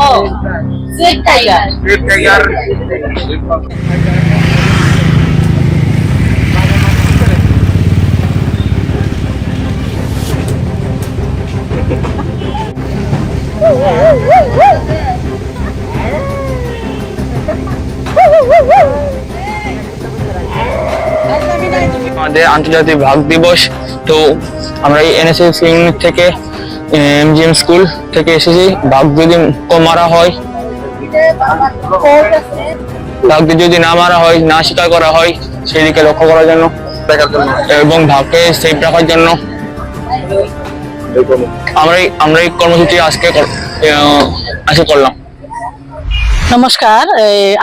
Oh, Sweet Tiger. আমাদের আন্তর্জাতিক ভাগ দিবস তো আমরা এই এনএসএস ইউনিট থেকে এমজিএম স্কুল থেকে এসেছি। ভাগ যদি মারা হয় ভাগকে যদি না মারা হয়, না শিকার করা হয়, সেদিকে লক্ষ্য করার জন্য এবং ভাগকে সেফ রাখার জন্য আমরা আমরা এই কর্মসূচি আজকে আজকে করলাম। নমস্কার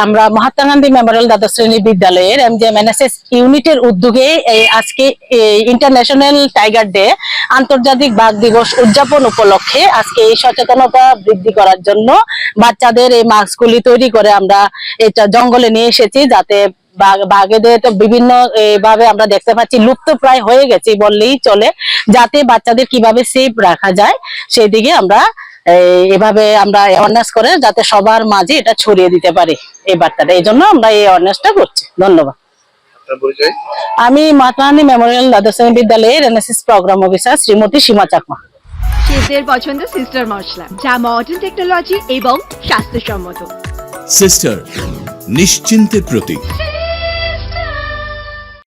আমরা মহাত্মা গান্ধী মেমোরিয়াল দ্বাদশ শ্রেণি বিদ্যালয়ের এমজিএম এনএসএস ইউনিটের উদ্যোগে আজকে ইন্টারন্যাশনাল টাইগার ডে আন্তর্জাতিক বাঘ দিবস উদযাপন উপলক্ষে আজকে এই সচেতনতা বৃদ্ধি করার জন্য বাচ্চাদের এই মাস্কগুলি তৈরি করে আমরা এটা জঙ্গলে নিয়ে এসেছি, যাতে বাঘ- বাঘেদের তো বিভিন্ন ভাবে আমরা দেখতে পাচ্ছি, লুপ্ত প্রায় হয়ে গেছে বললেই চলে, যাতে বাচ্চাদের কীভাবে সেফ রাখা যায় সেই দিকে আমরা এভাবে আমরা অ্যাওয়ারনেস করে যাতে সবার মাঝে এটা ছড়িয়ে দিতে পারি এই বার্তাটা। এই জন্য আমরা এই অ্যাওয়ারনেসটা করছি। ধন্যবাদ। আমি মহাত্মা মেমোরিয়াল দ্বাদশ শ্রেণি বিদ্যালয়ের NSS programme officer Shrimati Seema Chakma. শেফদের পছন্দ সিস্টার মশলা যা মডার্ন টেকনোলজি এবং স্বাস্থ্যসম্মত। সিস্টার নিশ্চিন্তের প্রতীক।